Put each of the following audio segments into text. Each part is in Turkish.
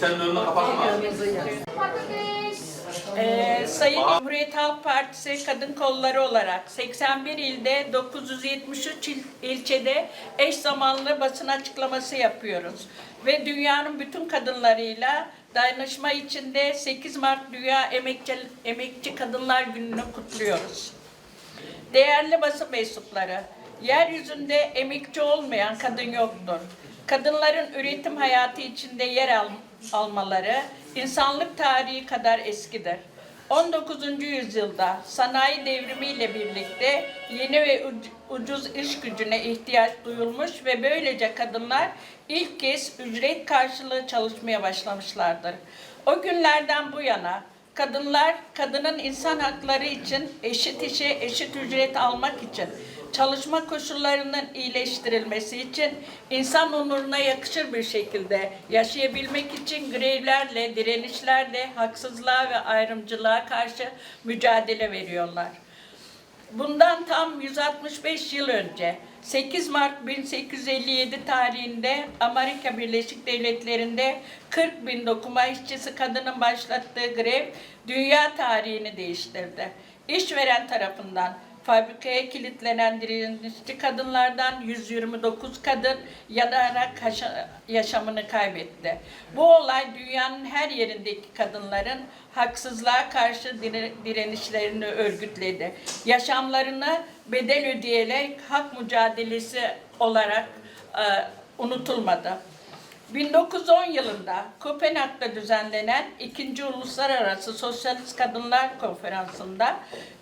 Kimsenin önünü kapatma. Ee, Sayın Cumhuriyet Halk Partisi Kadın Kolları olarak 81 ilde 973 il- ilçede eş zamanlı basın açıklaması yapıyoruz. Ve dünyanın bütün kadınlarıyla dayanışma içinde 8 Mart Dünya Emekçi, Emekçi Kadınlar Günü'nü kutluyoruz. Değerli basın mensupları, yeryüzünde emekçi olmayan kadın yoktur. Kadınların üretim hayatı içinde yer al- almaları insanlık tarihi kadar eskidir. 19. yüzyılda sanayi devrimiyle birlikte yeni ve uc- ucuz iş gücüne ihtiyaç duyulmuş ve böylece kadınlar ilk kez ücret karşılığı çalışmaya başlamışlardır. O günlerden bu yana Kadınlar, kadının insan hakları için eşit işe eşit ücret almak için, çalışma koşullarının iyileştirilmesi için, insan onuruna yakışır bir şekilde yaşayabilmek için grevlerle, direnişlerle, haksızlığa ve ayrımcılığa karşı mücadele veriyorlar. Bundan tam 165 yıl önce 8 Mart 1857 tarihinde Amerika Birleşik Devletleri'nde 40 bin dokuma işçisi kadının başlattığı grev dünya tarihini değiştirdi. İşveren tarafından fabrikaya kilitlenen direnişçi kadınlardan 129 kadın yanarak yaşamını kaybetti. Bu olay dünyanın her yerindeki kadınların haksızlığa karşı dire- direnişlerini örgütledi. Yaşamlarını bedel ödeyerek hak mücadelesi olarak e, unutulmadı. 1910 yılında Kopenhag'da düzenlenen 2. Uluslararası Sosyalist Kadınlar Konferansı'nda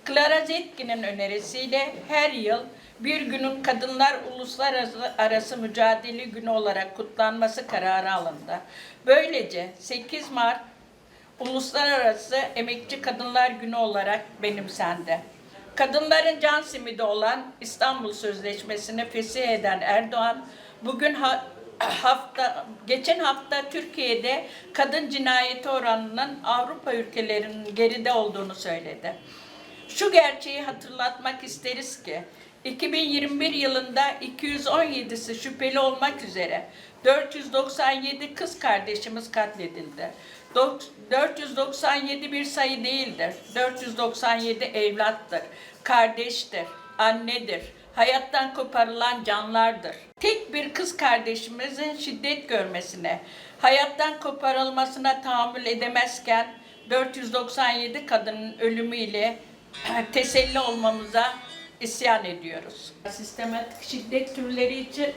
Clara Zetkin'in önerisiyle her yıl bir günün Kadınlar Uluslararası Arası Mücadele Günü olarak kutlanması kararı alındı. Böylece 8 Mart Uluslararası Emekçi Kadınlar Günü olarak benimsendi. Kadınların can simidi olan İstanbul Sözleşmesi'ni fesih eden Erdoğan bugün hafta geçen hafta Türkiye'de kadın cinayeti oranının Avrupa ülkelerinin geride olduğunu söyledi. Şu gerçeği hatırlatmak isteriz ki 2021 yılında 217'si şüpheli olmak üzere 497 kız kardeşimiz katledildi. Dok- 497 bir sayı değildir. 497 evlattır, kardeştir, annedir, hayattan koparılan canlardır. Tek bir kız kardeşimizin şiddet görmesine, hayattan koparılmasına tahammül edemezken 497 kadının ölümüyle teselli olmamıza isyan ediyoruz. Sistematik şiddet türleri için